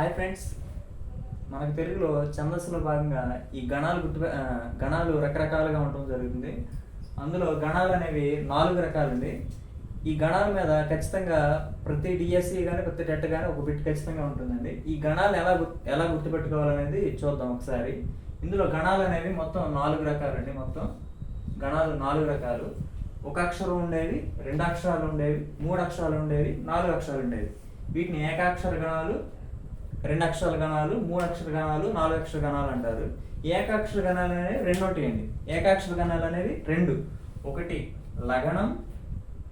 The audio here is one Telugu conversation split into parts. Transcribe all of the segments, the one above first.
హాయ్ ఫ్రెండ్స్ మనకు తెలుగులో ఛందస్సులో భాగంగా ఈ గణాలు గుర్తు గణాలు రకరకాలుగా ఉండటం జరుగుతుంది. అందులో గణాలు అనేవి నాలుగు రకాలండి. ఈ గణాల మీద ఖచ్చితంగా ప్రతి డిఎస్సి కానీ ప్రతి టెట్ కానీ ఒక బిట్ ఖచ్చితంగా ఉంటుందండి. ఈ గణాలు ఎలా ఎలా గుర్తుపెట్టుకోవాలనేది చూద్దాం ఒకసారి. ఇందులో గణాలు అనేవి మొత్తం నాలుగు రకాలండి మొత్తం. గణాలు నాలుగు రకాలు. ఒక అక్షరం ఉండేవి రెండు అక్షరాలు ఉండేవి మూడు అక్షరాలు ఉండేవి నాలుగు అక్షరాలు ఉండేవి. వీటిని ఏకాక్షర గణాలు రెండు అక్షరాల గణాలు మూడు అక్షర గణాలు నాలుగు అక్షర గణాలు అంటారు. ఏకాక్షర గణాలు అనేవి రెండు ఉంటాయండి ఏకాక్షర గణాలు అనేవి రెండు. ఒకటి లగణం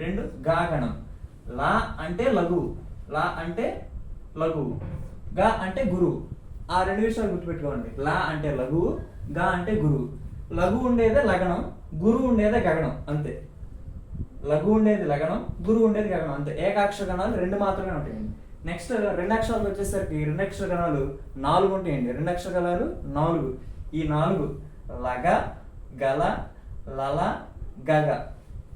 రెండు గాగణం. లా అంటే లఘు లా అంటే లఘు గా అంటే గురువు. ఆ రెండు విషయాలు గుర్తుపెట్టుకోండి. లా అంటే లఘు గా అంటే గురువు. లఘువు ఉండేదే లగణం గురువు ఉండేదే గగనం అంతే. లఘు ఉండేది లగనం గురువు ఉండేది గగనం అంతే. ఏకాక్షర గణాలు రెండు మాత్రమే ఉంటాయండి. నెక్స్ట్ రెండు అక్షరాలు వచ్చేసరికి రెండు అక్షర గణాలు నాలుగు ఉంటాయండి. రెండు అక్షర గణాలు నాలుగు. ఈ నాలుగు లగ గల లల గగ.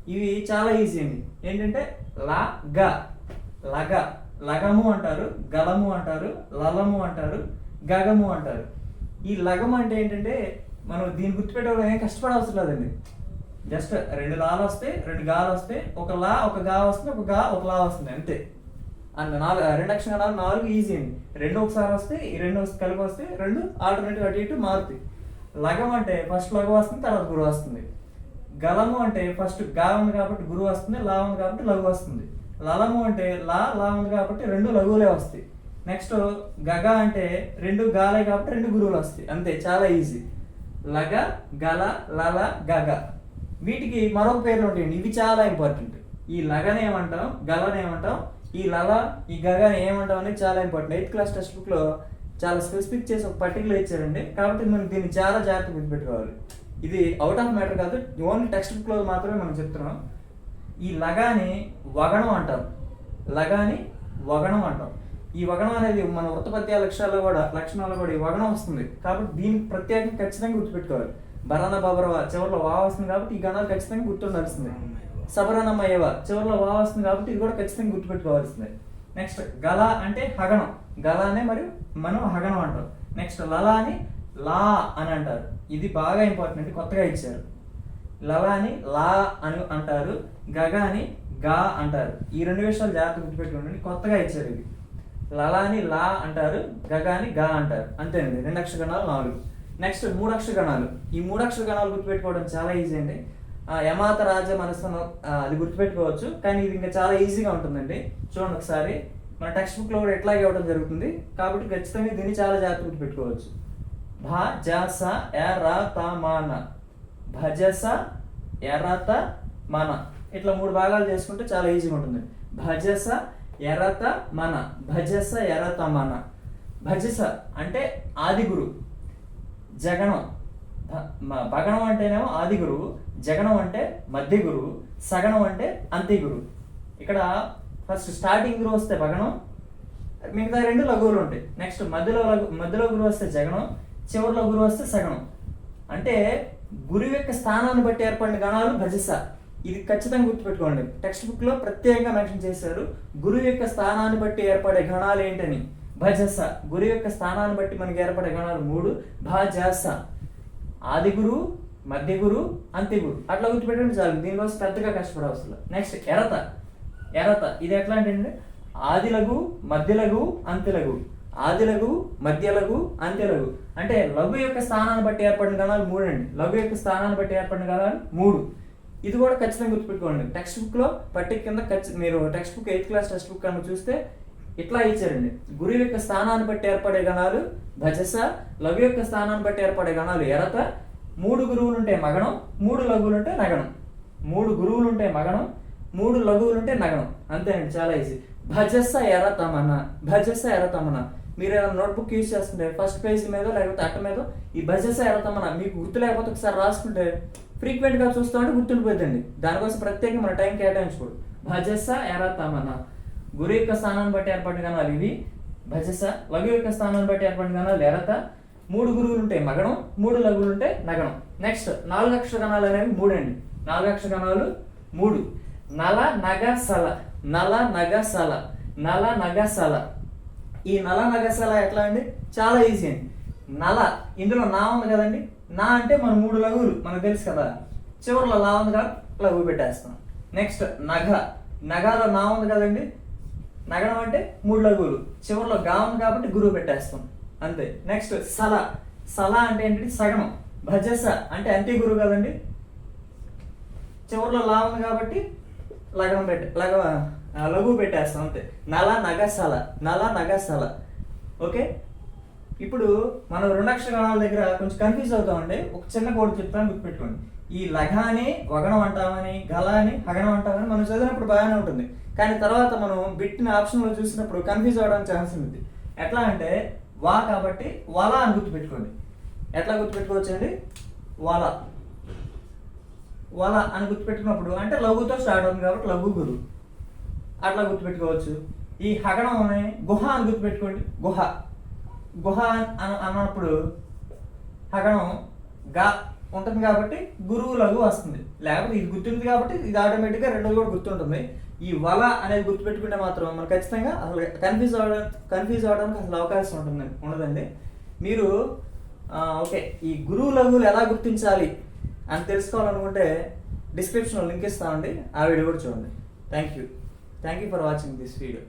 ఇవి చాలా ఈజీ అండి. ఏంటంటే ల గ. లగ. లగము అంటారు గలము అంటారు లలము అంటారు గగము అంటారు. ఈ లగం అంటే ఏంటంటే మనం దీన్ని గుర్తుపెట్టడం ఏం కష్టపడవసరం లేదండి జస్ట్ రెండు లాలు వస్తాయి రెండు గాలు వస్తాయి ఒక లా ఒక గా వస్తుంది ఒక గా ఒక లా వస్తుంది అంతే. అండ్ నాలుగు రెండు అక్షరాలు నాలుగు ఈజీ అండి. రెండు ఒకసారి వస్తే ఈ రెండు కలిపి వస్తే రెండు ఆల్టర్నేటివ్ అటు ఇటు మారుతాయి. లగం అంటే ఫస్ట్ లఘు వస్తుంది తర్వాత గురువు వస్తుంది. గలము అంటే ఫస్ట్గా ఉంది కాబట్టి గురువు వస్తుంది లా ఉంది కాబట్టి లఘు వస్తుంది. లలము అంటే లా లా ఉంది కాబట్టి రెండు లఘువులే వస్తాయి. నెక్స్ట్ గగ అంటే రెండు గాలే కాబట్టి రెండు గురువులు వస్తాయి. అంతే చాలా ఈజీ లగ గల లల గగ. వీటికి మరొక పేర్లు ఉంటాయండి. ఇవి చాలా ఇంపార్టెంట్ ఈ లగనేమంటాం గలనేమంటాం ఈ లల ఈ గగని ఏమంటాం అనేది చాలా ఇంపార్టెంట్ ఎయిత్ క్లాస్ టెక్స్ట్ బుక్లో చాలా స్పెసిఫిక్ చేసి ఒక పర్టికులర్ ఇచ్చారండి. కాబట్టి మనం దీన్ని చాలా జాగ్రత్తగా గుర్తుపెట్టుకోవాలి. ఇది అవుట్ ఆఫ్ మ్యాటర్ కాదు ఓన్లీ టెక్స్ట్ బుక్లో మాత్రమే మనం చెప్తున్నాం. ఈ లగాని వగణం అంటాం. లగాని వగణం అంటాం. ఈ వగణం అనేది మన వృత్తపత్య లక్ష్యాల్లో కూడా లక్షణాల్లో కూడా ఈ వగణం వస్తుంది. కాబట్టి దీన్ని ప్రత్యేకంగా ఖచ్చితంగా గుర్తుపెట్టుకోవాలి. బరాన బాబరవ చివరిలో వా వస్తుంది కాబట్టి ఈ గణాలు ఖచ్చితంగా గుర్తుండాల్సిందే. సబరణమయ్యవ చివరిలో వా వస్తుంది కాబట్టి ఇది కూడా ఖచ్చితంగా గుర్తుపెట్టుకోవాల్సిందే. నెక్స్ట్ గల అంటే హగణం గల అనే మరియు మనం హగణం అంటాం నెక్స్ట్ లల అని లా అని అంటారు. ఇది బాగా ఇంపార్టెంట్ కొత్తగా ఇచ్చారు. లల అని లా అని అంటారు. గగ అని గా అంటారు. ఈ రెండు విషయాలు జాగ్రత్త గుర్తుపెట్టుకోండి. కొత్తగా ఇచ్చారు ఇది. లల అని లా అంటారు. గగ అని గా అంటారు. అంతేనండి. రెండు అక్షర గణాలు నాలుగు. నెక్స్ట్ మూడు అక్షర గణాలు ఈ మూడు అక్షర గణాలు గుర్తుపెట్టుకోవడం చాలా ఈజీ అండి. యమాత రాజ మనస్సును అది గుర్తుపెట్టుకోవచ్చు. కానీ ఇది ఇంకా చాలా ఈజీగా ఉంటుందండి. చూడండి ఒకసారి. మన టెక్స్ట్ బుక్లో కూడా ఎట్లాగే ఇవ్వడం జరుగుతుంది. కాబట్టి ఖచ్చితంగా దీన్ని చాలా జాగ్రత్త గుర్తుపెట్టుకోవచ్చు. భ జ స ఎ త మాన భజస ఎరత మన ఇట్లా మూడు భాగాలు చేసుకుంటే చాలా ఈజీగా ఉంటుంది. భజస ఎరత మన భజస ఎరత మన భజస అంటే ఆదిగురు. జగనం. భగణం అంటేనేమో ఆది గురువు జగనం అంటే మధ్య గురువు సగణం అంటే అంత్య గురువు ఇక్కడ ఫస్ట్ స్టార్టింగ్ గురువు వస్తే భగణం మిగతా రెండు లఘువులు ఉంటాయి. నెక్స్ట్ మధ్యలో మధ్యలో గురువు వస్తే జగనం చివరిలో గురువు వస్తే సగనం అంటే గురువు యొక్క స్థానాన్ని బట్టి ఏర్పడిన గణాలు భజస. ఇది ఖచ్చితంగా గుర్తుపెట్టుకోండి. టెక్స్ట్ బుక్లో ప్రత్యేకంగా మెన్షన్ చేశారు గురువు యొక్క స్థానాన్ని బట్టి ఏర్పడే గణాలు ఏంటని. భజస. గురువు యొక్క స్థానాన్ని బట్టి మనకి ఏర్పడే గణాలు మూడు. భాజస. ఆది గురు మధ్య గురు అంత్య గురు. అట్లా గుర్తుపెట్టండి చాలు. దీనికోసం పెద్దగా కష్టపడవసరం నెక్స్ట్ ఎరత. ఎరత. ఇది ఎట్లా అంటే ఆది లఘు మధ్య లఘు అంత్య లఘు ఆది లఘు మధ్య లఘు అంత్య లఘు అంటే లఘు యొక్క స్థానాన్ని బట్టి ఏర్పడిన గణాలు మూడు అండి. లఘు యొక్క స్థానాన్ని బట్టి ఏర్పడిన గణాలు మూడు. ఇది కూడా ఖచ్చితంగా గుర్తుపెట్టుకోండి. టెక్స్ట్ బుక్లో పట్టి కింద ఖచ్చితంగా మీరు text book eighth class text book కనుక చూస్తే ఇట్లా ఇచ్చారండి. గురువు యొక్క స్థానాన్ని బట్టి ఏర్పడే గణాలు భజస లఘు యొక్క స్థానాన్ని బట్టి ఏర్పడే గణాలు ఎరత మూడు గురువులుంటే మగణం మూడు లఘువులుంటే నగణం. మూడు గురువులుంటే మగణం మూడు లఘువులు ఉంటే నగణం. అంతేనండి చాలా ఈజీ భజస ఎరతమన భజస ఎరతమన. మీరు ఏదైనా నోట్బుక్ యూజ్ చేస్తుంటే ఫస్ట్ పేజ్ మీద లేకపోతే అట్ట మీద ఈ భజస ఎరతమన మీకు గుర్తు లేకపోతే ఒకసారి రాసుకుంటే ఫ్రీక్వెంట్గా చూస్తూ ఉంటే గుర్తుండిపోతుందండి దానికోసం ప్రత్యేకంగా మన టైం కేటాయించుకోడు. భజస ఎరతమన. గురు యొక్క స్థానాన్ని బట్టి ఏర్పడిన గణాలు ఇవి. భజస లఘు యొక్క స్థానాన్ని బట్టి ఏర్పడిన గణాలు ఎరత మూడు గురువులు ఉంటాయి మగణం మూడు లఘువులు ఉంటాయి నగణం. నెక్స్ట్ నాలుగు అక్షర గణాలు అనేవి మూడు అండి నాలుగు అక్షర గణాలు మూడు. నల నగ సల. నల నగ సల. నల నగ సల. ఈ నల నగసల ఎట్లా అండి? చాలా ఈజీ అండి. నల ఇందులో నా ఉంది కదండి. నా అంటే మన మూడు లఘువులు మనకు తెలుసు కదా. చివరిలో లా ఉంది కదా లఘువు పెట్టేస్తాం. నెక్స్ట్ నగ నగాలో నా ఉంది కదండి. నగడం అంటే మూడు లఘువులు చివరిలో గామం కాబట్టి గురువు పెట్టేస్తాం. అంతే. నెక్స్ట్ సల. సల అంటే ఏంటి? సగనం భజస అంటే అంతే గురువు కదండి. చివరిలో లా ఉంది కాబట్టి లగనం పెట్ట లగ లఘు పెట్టేస్తాం. అంతే. నల నగసల నల నగసల ఓకే? ఇప్పుడు మనం రెండక్షర గణాల దగ్గర కొంచెం కన్ఫ్యూజ్ అవుతామండి. ఒక చిన్న కోడ్ చెప్తాను గుర్తుపెట్టుకోండి. ఈ లఘాని వగణం అంటామని గలాని హగణం అంటామని మనం చదివినప్పుడు బాగానే ఉంటుంది. కానీ తర్వాత మనం బిట్ని ఆప్షన్లో చూసినప్పుడు కన్ఫ్యూజ్ అవ్వడానికి ఛాన్స్ ఉంది. ఎట్లా అంటే వా కాబట్టి వల అని గుర్తుపెట్టుకోండి. ఎట్లా గుర్తుపెట్టుకోవచ్చండి? వల. వల అని గుర్తుపెట్టుకున్నప్పుడు అంటే లఘుతో స్టార్ట్ అవుతుంది కాబట్టి లఘు గురు. అట్లా గుర్తుపెట్టుకోవచ్చు. ఈ హగణం అనే గుహ అని గుర్తుపెట్టుకోండి. గుహ. గుహ అని అన్నప్పుడు హగణం గా ఉంటుంది కాబట్టి గురువు లఘు వస్తుంది. లేకపోతే ఇది గుర్తుంది కాబట్టి ఇది ఆటోమేటిక్గా రెండోది కూడా గుర్తుంటుంది. ఈ వల అనేది గుర్తుపెట్టుకుంటే మాత్రం మనం ఖచ్చితంగా అసలు కన్ఫ్యూజ్ అవ్వడం కన్ఫ్యూజ్ అవ్వడానికి అసలు అవకాశం ఉంటుంది ఉండదండి. మీరు ఓకే ఈ గురువు లఘువులు ఎలా గుర్తించాలి అని తెలుసుకోవాలనుకుంటే డిస్క్రిప్షన్లో లింక్ ఇస్తామండి ఆ వీడియో కూడా చూడండి. Thank you thank you for watching this video